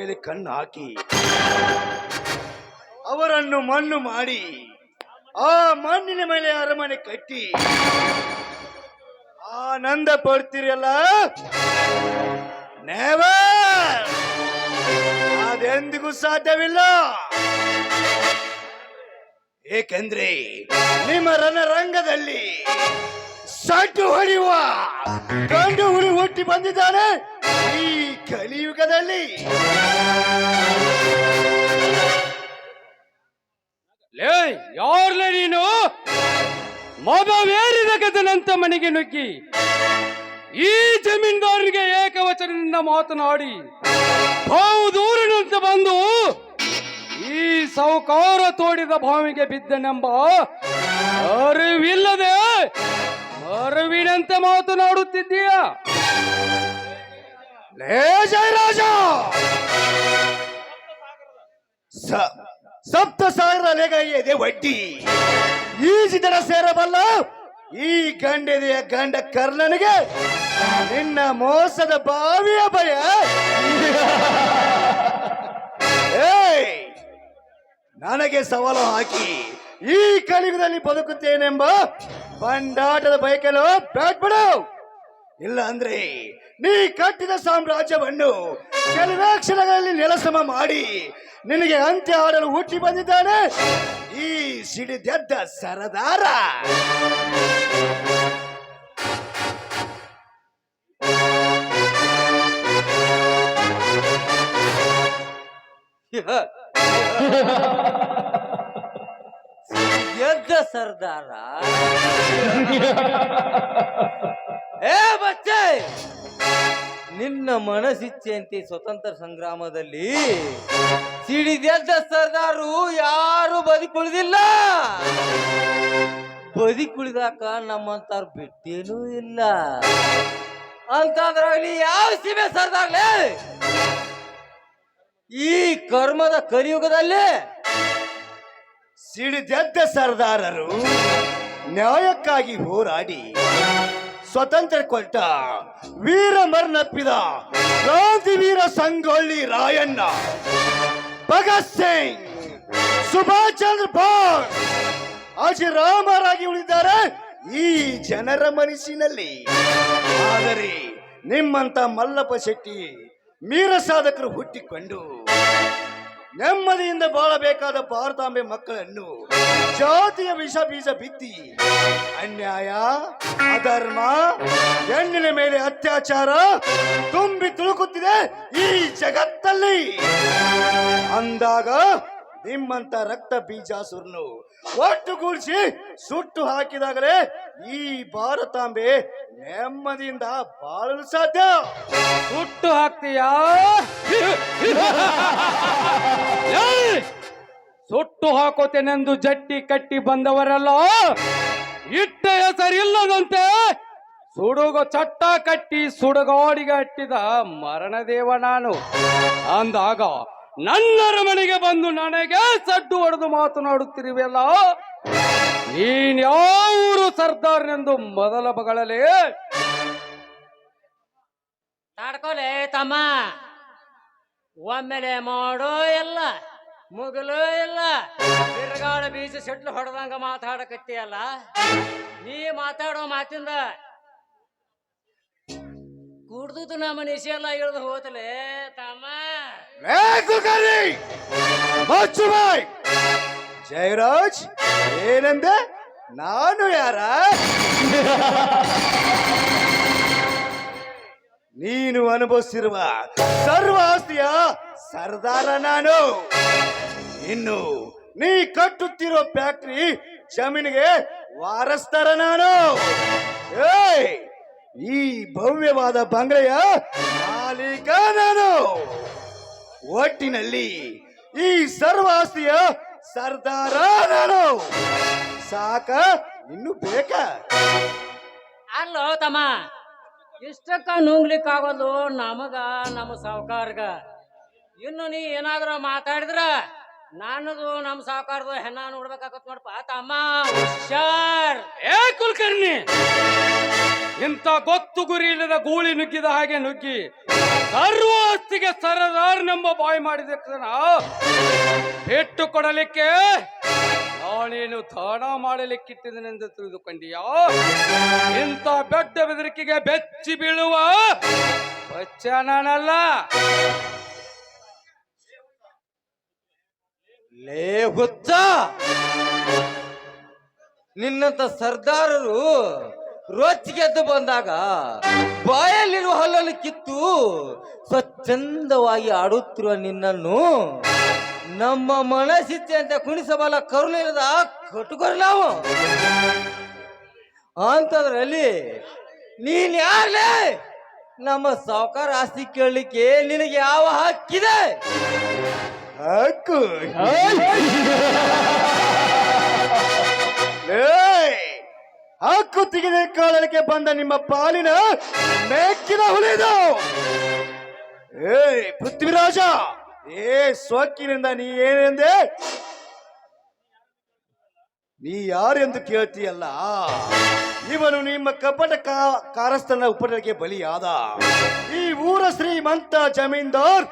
ಮೇಲೆ ಕಣ್ಣು ಹಾಕಿ ಅವರನ್ನು ಮಣ್ಣು ಮಾಡಿ, ಆ ಮಣ್ಣಿನ ಮೇಲೆ ಅರಮನೆ ಕಟ್ಟಿ, ಆನಂದ ಪಡ್ತೀರಲ್ಲ? ಅದೆಂದಿಗೂ ಸಾಧ್ಯವಿಲ್ಲ. ಏಕೆಂದ್ರೆ ನಿಮ್ಮ ರಣರಂಗದಲ್ಲಿ ಸಟ್ಟು ಹೊಡೆಯುವ ಗಂಡು ಹುಳಿ ಹುಟ್ಟಿ ಬಂದಿದ್ದಾನೆ. ಈ ಕಲಿಯುಗದಲ್ಲಿ. ಲೇ, ಯಾರ್ಲೆ ನೀನು? ಮೊಬವೇರಿದ ಗದನಂತ ಮನೆಗೆ ನುಗ್ಗಿ, ಈ ಜಮೀನ್ದಾರರಿಗೆ ಏಕವಚನದಿಂದ ಮಾತನಾಡಿ, ಬಹುದೂರಿನಂತೆ ಬಂದು ಈ ಸೌಕಾರ ತೋಡಿದ ಭಾವಿಗೆ ಬಿದ್ದನೆಂಬ ಅರಿವಿಲ್ಲದೆ ಅರಿವಿನಂತೆ ಮಾತನಾಡುತ್ತಿದ್ದೀಯ? ಲೇ ಜಯರಾಜ! ಸಪ್ತ ಸಾವಿರ ಲೆಗ ಇದೆ ವಡ್ಡಿ ಈಜಿದರ ಸೇರಬಲ್ಲ ಈ ಗಂಡೆದೆಯ ಗಂಡ ಕರ್ಣನಿಗೆ ನಿನ್ನ ಮೋಸದ ಬಾವಿಯ ಭಯ. ನನಗೆ ಸವಾಲು ಹಾಕಿ ಈ ಕಲಿಯುಗದಲ್ಲಿ ಬದುಕುತ್ತೇನೆಂಬ ಬಂಡಾಟದ ಬೈಕಲು ಬ್ಯಾಟ್ ಬಿಡು ಇಲ್ಲ ಅಂದ್ರೆ ನೀ ಕಟ್ಟಿದ ಸಾಮ್ರಾಜ್ಯವನ್ನು ಕೆಲವೇ ಕ್ಷಣಗಳಲ್ಲಿ ನೆಲಸಮ ಮಾಡಿ ನಿನಗೆ ಅಂತ್ಯ ಆಡಲು ಹುಟ್ಟಿ ಬಂದಿದ್ದಾನೆ. ಈ ಸಿಡಿದೆದ್ದ ಸರದಾರ. ಎದ್ದ ಸರ್ದಾರ. ಏ ಬಚ್ಚೆ! ನಿನ್ನ ಮನಸ್ಸಿಚ್ಛೆಯಂತೆ ಸ್ವತಂತ್ರ ಸಂಗ್ರಾಮದಲ್ಲಿ ಸಿಡಿದೆದ್ದ ಸರ್ದಾರು ಯಾರು ಬದುಕುಳಿದಿಲ್ಲ. ಬದುಕುಳಿದಾಕ ನಮ್ಮಂತಾರ್ ಬಿಟ್ಟೇನೂ ಇಲ್ಲ. ಅಂತಂದ್ರಾಗ್ಲಿ ಯಾವ ಸೀಮೆ ಸರ್ದಾರ್ಲೇ? ಈ ಕರ್ಮದ ಕಲಿಯುಗದಲ್ಲಿ ಸಿಡಿದೆದ್ದ ಸರ್ದಾರರು ನ್ಯಾಯಕ್ಕಾಗಿ ಹೋರಾಡಿ ಸ್ವತಂತ್ರ ಕೊಟ್ಟ ವೀರ ಮರ್ನಪ್ಪಿದ ಕ್ರಾಂತಿ ವೀರ ಸಂಗೊಳ್ಳಿ ರಾಯಣ್ಣ. ಭಗತ್ ಸಿಂಗ್, ಸುಭಾಷ್ ಚಂದ್ರ ಬೋಸ್ ಅಜಿರಾಮರಾಗಿ ಉಳಿದ್ದಾರೆ ಈ ಜನರ ಮನಸ್ಸಿನಲ್ಲಿ. ಆದರೆ ನಿಮ್ಮಂತ ಮಲ್ಲಪ್ಪ ಶೆಟ್ಟಿ ಮೀರ ಸಾಧಕರು ಹುಟ್ಟಿಕೊಂಡು ನೆಮ್ಮದಿಯಿಂದ ಬಾಳಬೇಕಾದ ಭಾರತಾಂಬೆ ಮಕ್ಕಳನ್ನು ಜಾತಿಯ ವಿಷ ಬೀಜ ಬಿತ್ತಿ ಅನ್ಯಾಯ, ಅಧರ್ಮ, ಹೆಣ್ಣಿನ ಮೇಲೆ ಅತ್ಯಾಚಾರ ತುಂಬಿ ತುಳುಕುತ್ತಿದೆ ಈ ಜಗತ್ತಲ್ಲಿ. ಅಂದಾಗ ನಿಮ್ಮಂತ ರಕ್ತ ಬೀಜಾಸುರನು ಒಟ್ಟುಗೂಡಿಸಿ ಸುಟ್ಟು ಹಾಕಿದಾಗಲೇ ಈ ಭಾರತಾಂಬೆ ನೆಮ್ಮದಿಯಿಂದ ಬಾಳಲು ಸಾಧ್ಯ. ಸುಟ್ಟು ಹಾಕ್ತೀಯಾ! ಸುಟ್ಟು ಹಾಕೋತೇನೆಂದು ಜಟ್ಟಿ ಕಟ್ಟಿ ಬಂದವರೆಲ್ಲ? ಇಟ್ಟ ಹೆಸರಿಲ್ಲದಂತೆ ಸುಡುಗ ಚಟ್ಟ ಕಟ್ಟಿ ಸುಡುಗಾಡಿಗೆ ಹಟ್ಟಿದ ಮರಣದೇವ ನಾನು. ಅಂದಾಗ ನನ್ನರ ಮನೆಗೆ ಬಂದು ನನಗೆ ಸಡ್ಡು ಹೊಡೆದು ಮಾತನಾಡುತ್ತಿರುವೆಲ್ಲ ನೀನ್ ಯಾವೂರು ಸರ್ದಾರ್ನೆಂದು ಮೊದಲ ಬಗಳಲ್ಲಿ ತಾಡ್ಕೊಲೆ ತಮ್ಮ. ಒಮ್ಮೆಲೆ ಮಾಡೋ ಇಲ್ಲ ಮುಗಲು ಇಲ್ಲ ಬಿರುಗಾಳ ಬೀಜ ಸೆಟ್ಲು ಹೊಡೆದಂಗ ಮಾತಾಡಕತ್ತೀಯಲ್ಲ? ನೀ ಮಾತಾಡೋ ಮಾತಿಂದ ಕುಡ್ದು ನಮ್ಮ ನಿಶೆಲ್ಲ ಇಳಿದು ಹೋತಲೆ ತಮ್ಮ. ಬಾಯ್! ಜಯರಾಜ್, ಏನಂದೆ? ನಾನು ಯಾರ? ನೀನು ಅನುಭವಿಸಿರುವ ಸರ್ವ ಆಸ್ತಿಯ ಸರ್ದಾರ ನಾನು. ಇನ್ನು ನೀ ಕಟ್ಟುತ್ತಿರೋ ಫ್ಯಾಕ್ಟ್ರಿ ಜಮೀನಿಗೆ ವಾರಸ್ತಾರ ನಾನು. ಏಯ್, ಈ ಭವ್ಯವಾದ ಬಂಗಲೆಯ ಮಾಲೀಕ ನಾನು. ಒಟ್ಟಿನಲ್ಲಿ ಈ ಸರ್ವಾಸ್ತಿಯ ಸರ್ದಾರ ನಾನು ಸಾಕ ಇನ್ನು ಬೇಕಾ? ಅಲ್ಲೋ ತಮ್ಮ ಇಷ್ಟಕ್ಕ ನುಂಗ್ಲಿಕ್ಕಾಗೋದು ನಮಗ ನಮ್ಮ ಸಾವುಕಾರ್ಗ. ಇನ್ನು ನೀ ಏನಾದ್ರೂ ಮಾತಾಡಿದ್ರ ನನ್ನದು ನಮ್ಮ ಸಾವುಕಾರದು ಹೆಣ್ಣ ನೋಡ್ಬೇಕಾಗತ್ ನೋಡಪ್ಪ. ತಮ್ಮ ಹುಷಾರ್. ಏ ಕುಲಕರ್ಣಿ! ಇಂಥ ಗೊತ್ತು ಗುರಿ ಇಲ್ಲದ ಗೂಳಿ ನುಗ್ಗಿದ ಹಾಗೆ ನುಗ್ಗಿ ಸರ್ವಾಸ್ತಿಗೆ ಸರದಾರನೆಂಬ ಬಾಯಿ ಮಾಡಿದ ಹೆಟ್ಟು ಕೊಡಲಿಕ್ಕೆ ನಾನೇನು ತಾಣ ಮಾಡಲಿಕ್ಕಿಟ್ಟಿದನೆಂದು ತಿಳಿದುಕೊಂಡಿಯಾ? ಇಂಥ ಬೆಟ್ಟ ಬೆದರಿಕೆಗೆ ಬೆಚ್ಚಿ ಬೀಳುವ ಬಚ್ಚನಲ್ಲ ಲೇ ಹುತ್ತ ನಿನ್ನಂತ ಸರ್ದಾರರು ರೋಚಿಗೆದ್ದು ಬಂದಾಗ ಬಾಯಲ್ಲಿರುವ ಹಲ್ಲನ್ನು ಕಿತ್ತು ಸ್ವಚ್ಛಂದವಾಗಿ ಆಡುತ್ತಿರುವ ನಿನ್ನನ್ನು ನಮ್ಮ ಮನಸ್ಸಿತ್ತೆ ಅಂತ ಕುಣಿಸಬಲ್ಲ ಕರುಳಿರದ ಕಟುಕರು ನಾವು. ಅಂತದ್ರಲ್ಲಿ ನೀನ್ ಯಾರೇ ನಮ್ಮ ಸಾವುಕಾರ ಆಸ್ತಿ ಕೇಳಲಿಕ್ಕೆ ನಿನಗೆ ಯಾವ ಹಕ್ಕಿದೆ ಹಕ್ಕು. ಏಯ್! ತೆಗೆದ ಕಾಲಕ್ಕೆ ಬಂದ ನಿಮ್ಮ ಪಾಲಿನ ಮೇಕಿನ ಹುಲಿದು. ಏಯ್, ಪೃಥ್ವಿರಾಜ, ಏ ಸೊಕ್ಕಿನಿಂದ ನೀ ಏನೆಂದೆ? ನೀ ಯಾರೆಂದು ಕೇಳ್ತೀಯಲ್ಲ? ಇವನು ನಿಮ್ಮ ಕಪಟ ಕಾರಸ್ಥನ ಉಪಟಕ್ಕೆ ಬಲಿಯಾದ. ಈ ಊರ ಶ್ರೀಮಂತ ಜಮೀನ್ದಾರ್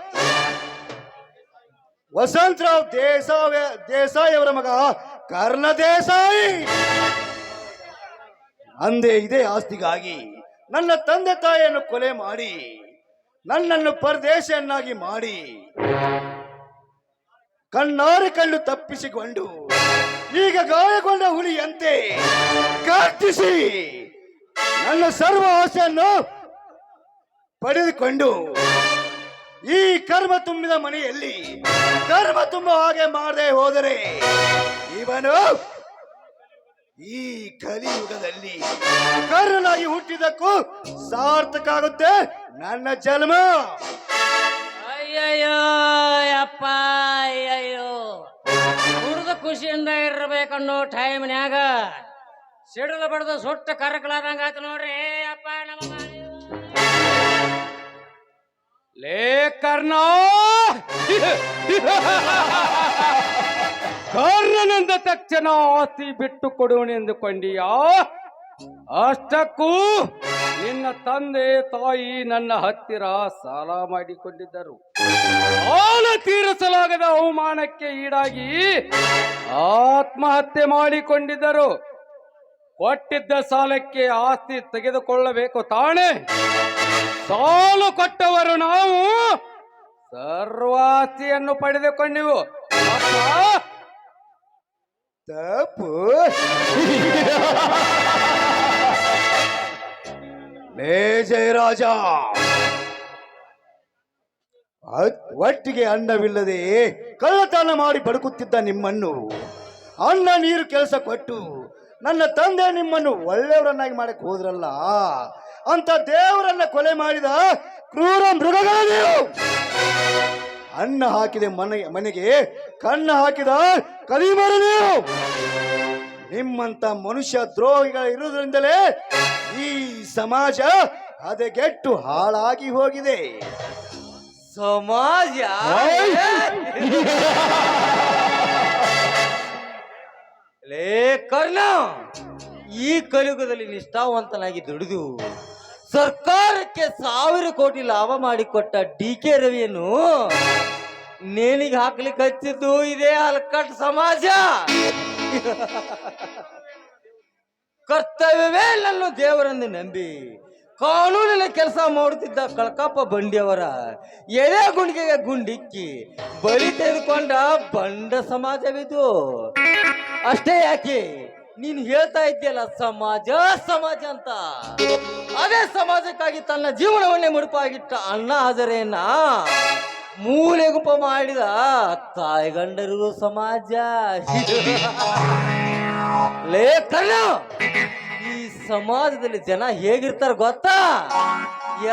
ವಸಂತರಾವ್ ದೇಸಾಯ ದೇಸಾಯಿ ಅವರ ಮಗ ಕರ್ಣ ದೇಸಾಯಿ ಅಂದೇ ಇದೇ ಆಸ್ತಿಗಾಗಿ ನನ್ನ ತಂದೆ ತಾಯಿಯನ್ನು ಕೊಲೆ ಮಾಡಿ, ನನ್ನನ್ನು ಪರದೇಶಿಯನ್ನಾಗಿ ಮಾಡಿ, ಕಣ್ಣಾರೆ ಕಣ್ಣು ತಪ್ಪಿಸಿಕೊಂಡು, ಈಗ ಗಾಯಗೊಂಡ ಹುಲಿಯಂತೆ ಕರ್ತಿಸಿ ನನ್ನ ಸರ್ವ ಆಸೆಯನ್ನು ಪಡೆದುಕೊಂಡು, ಈ ಕರ್ಮ ತುಂಬಿದ ಮನೆಯಲ್ಲಿ, ಕರ್ಮ ತುಂಬ ಹಾಗೆ ಮಾಡದೆ ಹೋದರೆ ಇವನು ಈ ಕಲಿಯುಗದಲ್ಲಿ ಕರ್ನಾಗಿ ಹುಟ್ಟಿದಕ್ಕೂ ಸಾರ್ಥಕ ಆಗುತ್ತೆ ನನ್ನ ಜನ್ಮ. ಅಯ್ಯಯ್ಯೋ ಅಪ್ಪ ಅಯ್ಯಯ್ಯೋ. ಹುಡುಗ ಖುಷಿಯಿಂದ ಇರ್ಬೇಕನ್ನೋ ಟೈಮ್ನ್ಯಾಗ ಸಿಡಿದು ಬಡ್ದು ಸುಟ್ಟ ಕರಕಲಾದಂಗ ಆಯ್ತು ನೋಡ್ರಿ. ಅಪ್ಪ ನಮ್ಮ. ಲೇ ಕರ್ಣ ಕರ್ಣನೆಂದ ತಕ್ಷಣ ಆಸ್ತಿ ಬಿಟ್ಟು ಕೊಡುವನೆಂದುಕೊಂಡಿಯಾ ಅಷ್ಟಕ್ಕೂ ನಿನ್ನ ತಂದೆ ತಾಯಿ ನನ್ನ ಹತ್ತಿರ ಸಾಲ ಮಾಡಿಕೊಂಡಿದ್ದರು. ಸಾಲ ತೀರಿಸಲಾಗದ ಅವಮಾನಕ್ಕೆ ಈಡಾಗಿ ಆತ್ಮಹತ್ಯೆ ಮಾಡಿಕೊಂಡಿದ್ದರು. ಕೊಟ್ಟಿದ್ದ ಸಾಲಕ್ಕೆ ಆಸ್ತಿ ತೆಗೆದುಕೊಳ್ಳಬೇಕು ತಾಣೆ ಸಾಲು ಕೊಟ್ಟವರು ನಾವು ಸರ್ವಾಸ್ತಿಯನ್ನು ಪಡೆದುಕೊಂಡೆವು. ತಪ್ಪು. ಲೇ ಜಯರಾಜ ಒಟ್ಟಿಗೆ ಅನ್ನವಿಲ್ಲದೆ ಕಳ್ಳತನ ಮಾಡಿ ಬಡುಕುತ್ತಿದ್ದ ನಿಮ್ಮನ್ನು, ಅನ್ನ ನೀರು ಕೆಲಸ ಕೊಟ್ಟು ನನ್ನ ತಂದೆ ನಿಮ್ಮನ್ನು ಒಳ್ಳೆಯವರನ್ನಾಗಿ ಮಾಡಕ್ ಹೋದ್ರಲ್ಲ, ಅಂತ ದೇವರನ್ನ ಕೊಲೆ ಮಾಡಿದ ಕ್ರೂರ ಮೃಗಗಳ ನೀವು. ಅನ್ನ ಹಾಕಿದೆ ಮನೆ ಮನೆಗೆ ಕಣ್ಣ ಹಾಕಿದ ಕಲಿಮರ ನೀವು ನಿಮ್ಮಂತ ಮನುಷ್ಯ ದ್ರೋಹಿಗಳ ಇರುವುದರಿಂದಲೇ ಈ ಸಮಾಜ ಹದಗೆಟ್ಟು ಹಾಳಾಗಿ ಹೋಗಿದೆ. ಸಮಾಜ? ಲೇ ಕರ್ಣ ಈ ಕಲಿಯುಗದಲ್ಲಿ ನಿಷ್ಠಾವಂತನಾಗಿ ದುಡಿದು ಸರ್ಕಾರಕ್ಕೆ ಸಾವಿರ ಕೋಟಿ ಲಾಭ ಮಾಡಿಕೊಟ್ಟ ಡಿ ಕೆ ರವಿಯನ್ನು ನೇಣಿಗೆ ಹಾಕ್ಲಿಕ್ಕೆ ಹಚ್ಚಿದ್ದು ಇದೇ ಅಲ್ಕಟ್ ಸಮಾಜ. ಕರ್ತವ್ಯವೇ ನನ್ನ ದೇವರಂದು ನಂಬಿ. ಕಾನೂನಿನ ಕೆಲಸ ಮಾಡುತ್ತಿದ್ದ ಕಳಕಪ್ಪ ಬಂಡಿಯವರ ಎಳೆ ಗುಂಡಿಗೆಗೆ ಗುಂಡಿಕ್ಕಿ ಬಲಿ ತೆಗೆದುಕೊಂಡ ಬಂಡ ಸಮಾಜವಿದು. ಅಷ್ಟೇ ಯಾಕೆ? ನೀನು ಹೇಳ್ತಾ ಇದ್ದೀಯಲ್ಲ, ಸಮಾಜ ಸಮಾಜ ಅಂತ. ಅದೇ ಸಮಾಜಕ್ಕಾಗಿ ತನ್ನ ಜೀವನವನ್ನೇ ಮುಡುಪಾಗಿಟ್ಟ ಅಣ್ಣ ಹಜರೆಯನ್ನ ಮೂಲೆ ಗುಂಪ ಮಾಡಿದ ತಾಯಿಗಂಡರು ಸಮಾಜ. ಲೇ ಕರ್ಣ, ಈ ಸಮಾಜದಲ್ಲಿ ಜನ ಹೇಗಿರ್ತಾರ ಗೊತ್ತಾ?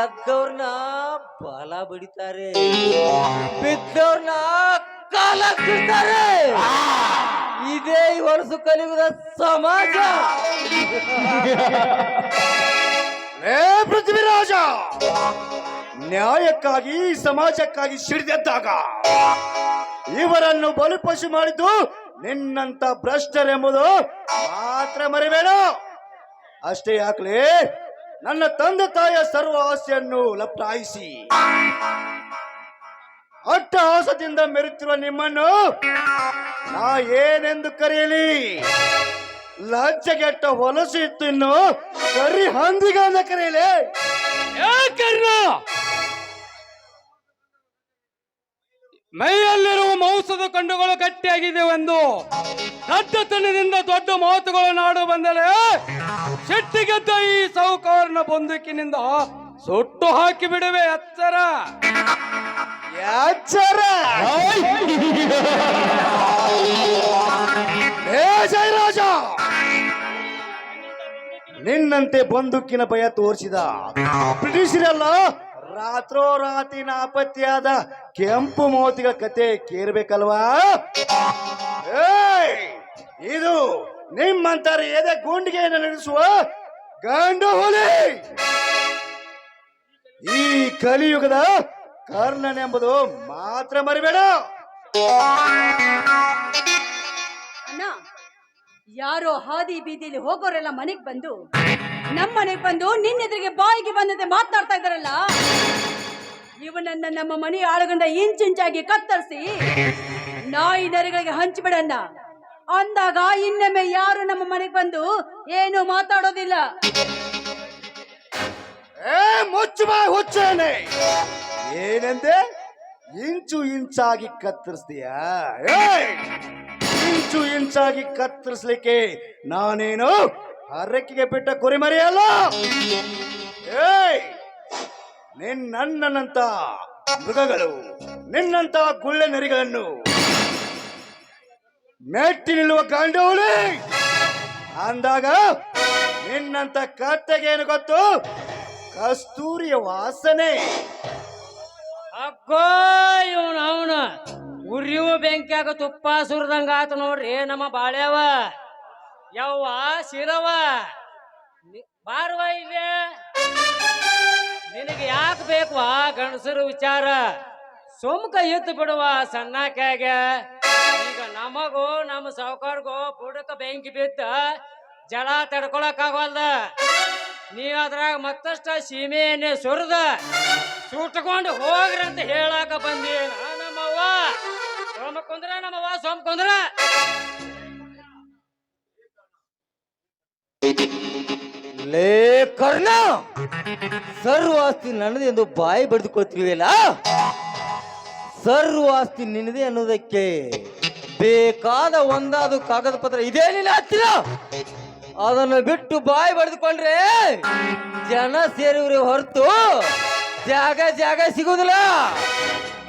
ಎದ್ದವ್ರನ್ನ ಬಲ ಬಡಿತಾರೆ, ಬಿದ್ದವ್ರನ್ನ ಕಾಲ ಇದೇ ವರ್ಷ ಕಲಿಯುವುದ ಸಮಾಜ. ಪೃಥ್ವಿರಾಜ ನ್ಯಾಯಕ್ಕಾಗಿ ಸಮಾಜಕ್ಕಾಗಿ ಸಿಡಿದೆದ್ದಾಗ ಇವರನ್ನು ಬಲಿಪಶು ಮಾಡಿದ್ದು ನಿನ್ನಂತ ಭ್ರಷ್ಟರೆಂಬುದು ಮಾತ್ರ ಮರಿಬೇಡ. ಅಷ್ಟೇ ಯಾಕಲೇ? ನನ್ನ ತಂದೆ ತಾಯಿಯ ಸರ್ವ ಆಸೆಯನ್ನು ಲಪ್ಟಾಯಿಸಿ ಅಟ್ಟಹಾಸದಿಂದ ಮೆರುತ್ತಿರುವ ನಿಮ್ಮನ್ನು ನಾ ಏನೆಂದು ಕರೆಯಲಿ? ಲಜ್ಜೆಗೆಟ್ಟ ಹೊಲಸು ಇತ್ತು ಇನ್ನು ಕರಿ ಕರ್ಣ? ಮೈಯಲ್ಲಿರುವ ಮಾಂಸದ ಕಂಡುಗಳು ಗಟ್ಟಿಯಾಗಿದೆವೆಂದು ದಡ್ಡತನದಿಂದ ದೊಡ್ಡ ಮಾತುಗಳನ್ನಾಡು ಬಂದರೆ ಶೆಟ್ಟಿಗೆದ್ದ ಈ ಸೌಕಾರನ ಬಂದುಕಿನಿಂದ ಸುಟ್ಟು ಹಾಕಿ ಬಿಡುವೆ ಎಚ್ಚರ. ಎಚ್ಚರ. ಜಯರಾಜ! ನಿನ್ನಂತೆ ಬಂದೂಕಿನ ಭಯ ತೋರಿಸಿದ. ಬ್ರಿಟಿಷರೆಲ್ಲ ರಾತ್ರೋರಾತ್ರಿ ನಾಪತ್ತೆಯಾದ ಕೆಂಪು ಮೋತಿಗಳ ಕತೆ ಕೇರ್ಬೇಕಲ್ವಾ! ಇದು ನಿಮ್ಮಂತರ ಎದೆ ಗುಂಡಿಗೆಯನ್ನು ನಡೆಸುವ ಗಂಡು ಹುಲಿ! ಈ ಕಲಿಯುಗದ ಕರ್ಣನೆಂಬುದು ಮಾತ್ರ ಮರಿಬೇಡ. ಯಾರೋ ಹಾದಿ ಬೀದಿಲಿ ಹೋಗೋರೆಲ್ಲ ಮನೆಗೆ ಬಂದು ನಮ್ಮ ಮನೆಗ್ ಬಂದು ನಿನ್ನೆದುರಿಗೆ ಬಾಯಿಗೆ ಬಂದಂತೆ ಮಾತಾಡ್ತಾ ಇದಾರಲ್ಲ ಇವನನ್ನ ನಮ್ಮ ಮನೆ ಆಳುಗಂಡ ಇಂಚಿಂಚಾಗಿ ಕತ್ತರಿಸಿ ನಾಯಿ ನರಿಗಳಿಗೆ ಹಂಚಿಬಿಡಣ್ಣ ಅಂದಾಗ ಇನ್ನೊಮ್ಮೆ ಯಾರು ನಮ್ಮ ಮನೆಗೆ ಬಂದು ಏನು ಮಾತಾಡೋದಿಲ್ಲ. ಏ, ಮುಚ್ಚು ಹುಚ್ಚೇನೆ ಏನಂದೆ? ಇಂಚು ಇಂಚಾಗಿ ಕತ್ತರಿಸ್ತೀಯ! ಇಂಚು ಇಂಚಾಗಿ ಕತ್ತರಿಸ್ಲಿಕ್ಕೆ ನಾನೇನು ಹರಕೆಗೆ ಬಿಟ್ಟ ಕುರಿಮರಿಯಲ್ಲ ಏಯ್! ನಿನ್ನಣ್ಣನಂತ ಮೃಗಗಳು, ನಿನ್ನಂತ ಗುಳ್ಳೆ ನರಿಗಳನ್ನು ಮೆಟ್ಟಿ ನಿಲ್ಲುವ ಗಂಡವಳಿ ಅಂದಾಗ ನಿನ್ನಂತ ಕತ್ತೆಗೇನು ಗೊತ್ತು? ಕಸ್ತೂರಿಯ ವಾಸನೆ! ಅಕ್ಕ ಇವನು ಅವನ. ಉರಿಯುವ ಬೆಂಕಿಯಾಗ ತುಪ್ಪ ಸುರಿದಂಗ ಆತ ನೋಡ್ರಿ. ನಮ್ಮ ಬಾಳ್ಯವ, ಯವ್ವ ಶಿರವ ಬಾರವ ಇಲ್ಲಿ? ನಿನಗೆ ಯಾಕೆ ಆ ಗಣಸರು ವಿಚಾರ? ಸುಮ್ಕ ಇದ್ದು ಬಿಡುವ ಸಣ್ಣಕ್ಯಾಗ ಈಗ ನಮಗೂ, ನಮ್ಮ ಸಾವುಕಾರ್ಗೂ ಬುಡಕ ಬೆಂಕಿ ಬಿದ್ದ ತಡ್ಕೊಳಕ್ ತಡ್ಕೊಳಕ್ಕಾಗಲ್ದ ನೀ ಅದ್ರಾಗ ಮತ್ತಷ್ಟ ಸೀಮೆಯನ್ನೇ ಸುರಿದ, ಸುಟ್ಕೊಂಡು ಹೋಗ್ರಿ ಅಂತ ಹೇಳಾಕ ಬಂದಿ ನಮ್ಮವ್ವ ಸೋಮ ಕುಂದ್ರ ನಮ್ಮವ್ವ ಸೋಮ ಕುಂದ್ರ. ಲೇ ಕರ್ಣ, ಸರ್ವಾಸ್ತಿ ನನ್ನದೇ ಎಂದು ಬಾಯಿ ಬಡಿದುಕೊಳ್ತೀವಿಲ್ಲ ಸರ್ವಾಸ್ತಿ ನಿನ್ನದೆ ಅನ್ನೋದಕ್ಕೆ ಬೇಕಾದ ಒಂದಾದ ಕಾಗದ ಪತ್ರ ಇದೇನಿಲ್ಲ ಹತ್ತಿರ? ಅದನ್ನು ಬಿಟ್ಟು ಬಾಯಿ ಬಡಿದುಕೊಂಡ್ರೆ ಜನ ಸೇರಿವ್ರಿ ಹೊರತು ಜಾಗ ಜಾಗ ಸಿಗುದಿಲ್ಲ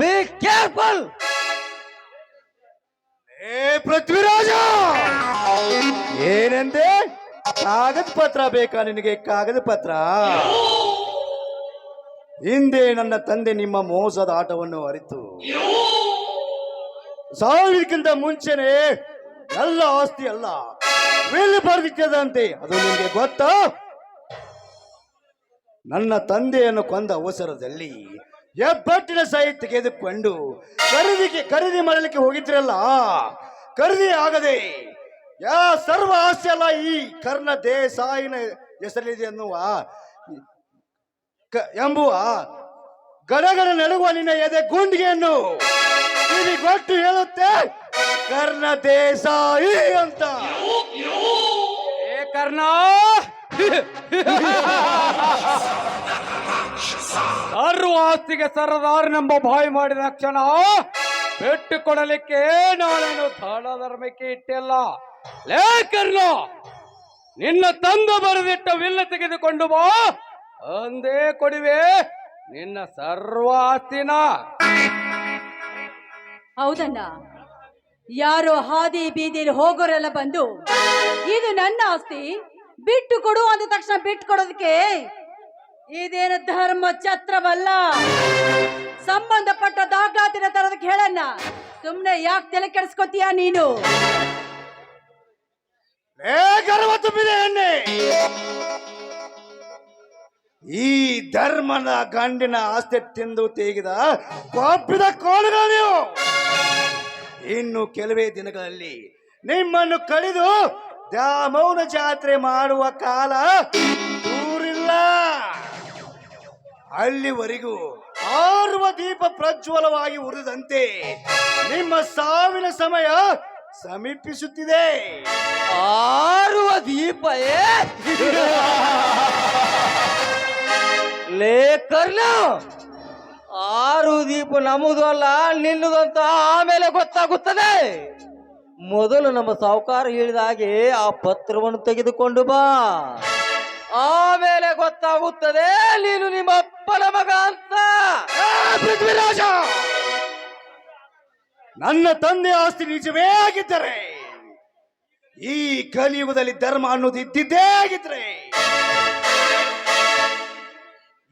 ಬಿ ಕೇರ್ಫುಲ್ ಏ ಪೃಥ್ವಿರಾಜ! ಏನಂದೆ? ಕಾಗದ ಪತ್ರ ಬೇಕಾ ನಿನಗೆ ಕಾಗದ ಪತ್ರ? ಹಿಂದೆ ನನ್ನ ತಂದೆ ನಿಮ್ಮ ಮೋಸದ ಆಟವನ್ನು ಅರಿತು ಸಾವಿರಕ್ಕಿಂತ ಮುಂಚೆನೆ ಎಲ್ಲ ಆಸ್ತಿ ಅಲ್ಲ ಮೇಲೆ ಬರೆದಿಟ್ಟದಂತೆ ಅದು ನಿಮಗೆ ಗೊತ್ತಾ? ನನ್ನ ತಂದೆಯನ್ನು ಕೊಂದ ಅವಸರದಲ್ಲಿ ಹೆಬ್ಬಟ್ಟಿನ ಸಹಿ ತೆಗೆದುಕೊಂಡು ಖರೀದಿಗೆ ಖರೀದಿ ಮಾಡಲಿಕ್ಕೆ ಹೋಗಿದ್ರಲ್ಲ ಖರೀದಿ ಆಗದೆ ಯಾ ಸರ್ವ ಆಸ್ತಿ ಅಲ್ಲ ಈ ಕರ್ಣ ದೇಸಾಯಿನ ಹೆಸರಿದೆ ಎನ್ನುವ ಎಂಬುವ ಗಡಗಡ ನಡುಗುವ ನಿನ್ನ ಎದೆ ಗುಂಡಿಗೆಯನ್ನು ಗೊತ್ತು ಹೇಳುತ್ತೆ ಕರ್ಣ ದೇಸಾಯಿ ಅಂತ. ಏ ಕರ್ಣ! ಸರ್ವ ಆಸ್ತಿಗೆ ಸರದಾರನೆಂಬ ಬಾಯಿ ಮಾಡಿದ ಕ್ಷಣ ಬಿಟ್ಟು ಕೊಡಲಿಕ್ಕೆ ನಾನೇನು ದಾನ ಧರ್ಮಕ್ಕೆ ಇಟ್ಟಿಲ್ಲ. ಲೇ ಕರ್ಣ, ನಿನ್ನ ತಂದು ಬರೆದಿಟ್ಟ ವಿಲ್ಲ ತೆಗೆದುಕೊಂಡು ಬಾ. ಅಂದೇ ಕೊಡುವೆ, ನಿನ್ನ ಸರ್ವ ಆಸ್ತಿನ. ಹೌದಣ್ಣ, ಯಾರು ಹಾದಿ ಬೀದಿಲಿ ಹೋಗೋರೆಲ್ಲ ಬಂದು, ಇದು ನನ್ನ ಆಸ್ತಿ, ಬಿಟ್ಟು ಕೊಡು ಅಂದ ತಕ್ಷಣ ಬಿಟ್ಟು ಕೊಡೋದಕ್ಕೆ ಇದೇನು ಧರ್ಮ ಛತ್ರವಲ್ಲ? ಸಂಬಂಧಪಟ್ಟ ದಾಖಲಾತಿನ ತರೋದಕ್ಕೆ ಹೇಳಣ್ಣ. ಸುಮ್ನೆ ಯಾಕೆ ತಲೆ ಕೆಡಿಸ್ಕೊತೀಯ ನೀನು? ಗರ್ವ ತುಂಬಿದೆ ಈ ಧರ್ಮದ ಗಂಡಿನ ಆಸ್ತಿ ತಿಂದು ತೆಗೆದ ಕೊಬ್ಬಿದ ಕೋಳುಗಳು ನೀವು. ಇನ್ನು ಕೆಲವೇ ದಿನಗಳಲ್ಲಿ ನಿಮ್ಮನ್ನು ಕಳೆದು ದ್ಯಾಮೌನ ಜಾತ್ರೆ ಮಾಡುವ ಕಾಲ ದೂರಿಲ್ಲ. ಅಲ್ಲಿವರೆಗೂ ಆರುವ ದೀಪ ಪ್ರಜ್ವಲವಾಗಿ ಉರಿದಂತೆ ನಿಮ್ಮ ಸಾವಿನ ಸಮಯ ಸಮೀಪಿಸುತ್ತಿದೆ. ಆರುವ ದೀಪ ಲೇ ಆರು ದೀಪ ನಮ್ಮದು ಅಲ್ಲ ನಿನ್ನದು ಅಂತ ಆಮೇಲೆ ಗೊತ್ತಾಗುತ್ತದೆ. ಮೊದಲು ನಮ್ಮ ಸಾಹುಕಾರ ಹೇಳಿದ ಹಾಗೆ ಆ ಪತ್ರವನ್ನು ತೆಗೆದುಕೊಂಡು ಬಾ. ಆಮೇಲೆ ಗೊತ್ತಾಗುತ್ತದೆ, ನೀನು ನಿಮ್ಮ ಅಪ್ಪನ ಮಗ ಅಂತ ಪೃಥ್ವಿರಾಜ! ನನ್ನ ತಂದೆ ಆಸ್ತಿ ನಿಜವೇ ಆಗಿದ್ದರೆ, ಈ ಕಲಿಯುಗದಲ್ಲಿ ಧರ್ಮ ಅನ್ನೋದು ಇದ್ದಿದ್ದೇ ಆಗಿದ್ರೆ,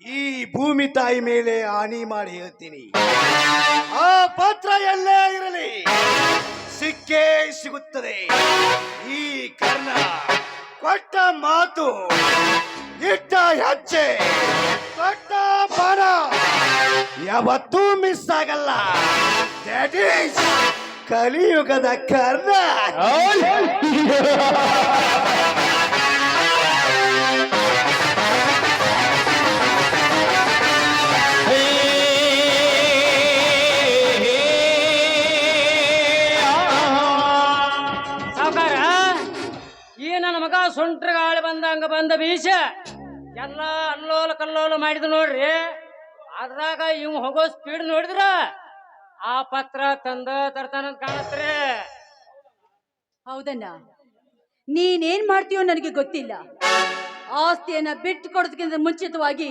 ಈ ಭೂಮಿ ತಾಯಿ ಮೇಲೆ ಹಾನಿ ಮಾಡಿ ಹೇಳ್ತೀನಿ. ಆ ಪತ್ರ ಎಲ್ಲೇ ಇರಲಿ, ಸಿಕ್ಕೇ ಸಿಗುತ್ತದೆ. ಈ ಕರ್ಣ ಕೊಟ್ಟ ಮಾತು ಇಟ್ಟ ಹೆಜ್ಜೆ. ಕೊಟ್ಟ ಬರ. ಯಾವತ್ತೂ ಮಿಸ್ ಆಗಲ್ಲ. ದಟ್ ಕಲಿಯುಗದ ಕರ್ಣ. ಬಂದ ಬೀಜ ಎಲ್ಲ ಅಲ್ಲೋಲ ಕಲ್ಲೋಲ ಮಾಡಿದ ನೋಡ್ರಿ. ಅದ್ರಾಗ ಇವ್ ಹೋಗೋ ಸ್ಪೀಡ್ ನೋಡಿದ್ರ ಆ ಪತ್ರ ತಂದ ತರ್ತಾನಂತ ಕಾಣತ್ರಿ. ಹೌದಣ್ಣ. ನೀನೇನ್ ಮಾಡ್ತೀಯೋ ನನಗೆ ಗೊತ್ತಿಲ್ಲ. ಆಸ್ತಿಯನ್ನ ಬಿಟ್ಟು ಕೊಡೋದಕ್ಕಿಂತ ಮುಂಚಿತವಾಗಿ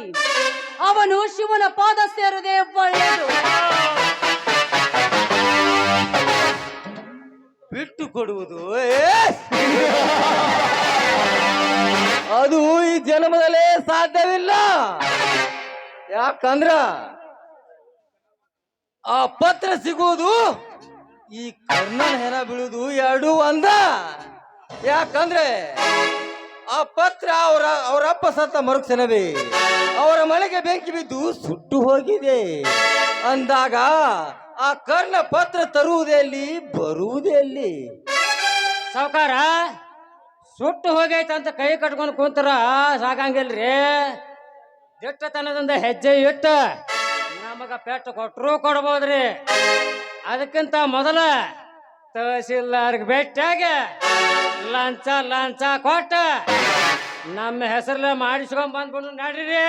ಅವನು ಶಿವನ ಪಾದ ಸೇರದೆ ಒಳ್ಳೆಯದು. ಬಿಟ್ಟು ಕೊಡುವುದು ಯಾಕಂದ್ರ ಆ ಪತ್ರ ಸಿಗುವುದು ಈ ಕರ್ಣನ ಹೆಣ ಬೀಳುದು ಎರಡು ಒಂದ. ಯಾಕಂದ್ರೆ ಆ ಪತ್ರ ಅವರ ಅವರಪ್ಪ ಸತ್ತ ಮರುಕ್ಷಣವೇ. ಅವರ ಮನೆಗೆ ಬೆಂಕಿ ಬಿದ್ದು ಸುಟ್ಟು ಹೋಗಿದೆ. ಅಂದಾಗ ಆ ಕರ್ಣ ಪತ್ರ ತರುವುದೇ ಅಲ್ಲಿ, ಬರುವುದೇ ಅಲ್ಲಿ. ಸಾವುಕಾರ, ಸುಟ್ಟು ಹೋಗೈತೆ ಅಂತ ಕೈ ಕಟ್ಕೊಂಡು ಕುಂತರ ಸಾಕಂಗಿಲ್ರಿ ದಿಟ್ಟತನದಿಂದ ಹೆಜ್ಜೆ ಇಟ್ಟು ನಮಗ ಪೆಟ್ಟು ಕೊಟ್ಟರು ಕೊಡ್ಬೋದ್ರಿ. ಅದಕ್ಕಿಂತ ಮೊದಲ ತಹಸೀಲ್ದಾರ್ಗೆ ಭೇಟಿಯಾಗಿ ಲಂಚ ಲಂಚ ಕೊಟ್ಟ ನಮ್ಮ ಹೆಸರಲ್ಲೇ ಮಾಡಿಸ್ಕೊಂಡ್ ಬಂದ್ಬಿಡು ನಡ್ರಿ.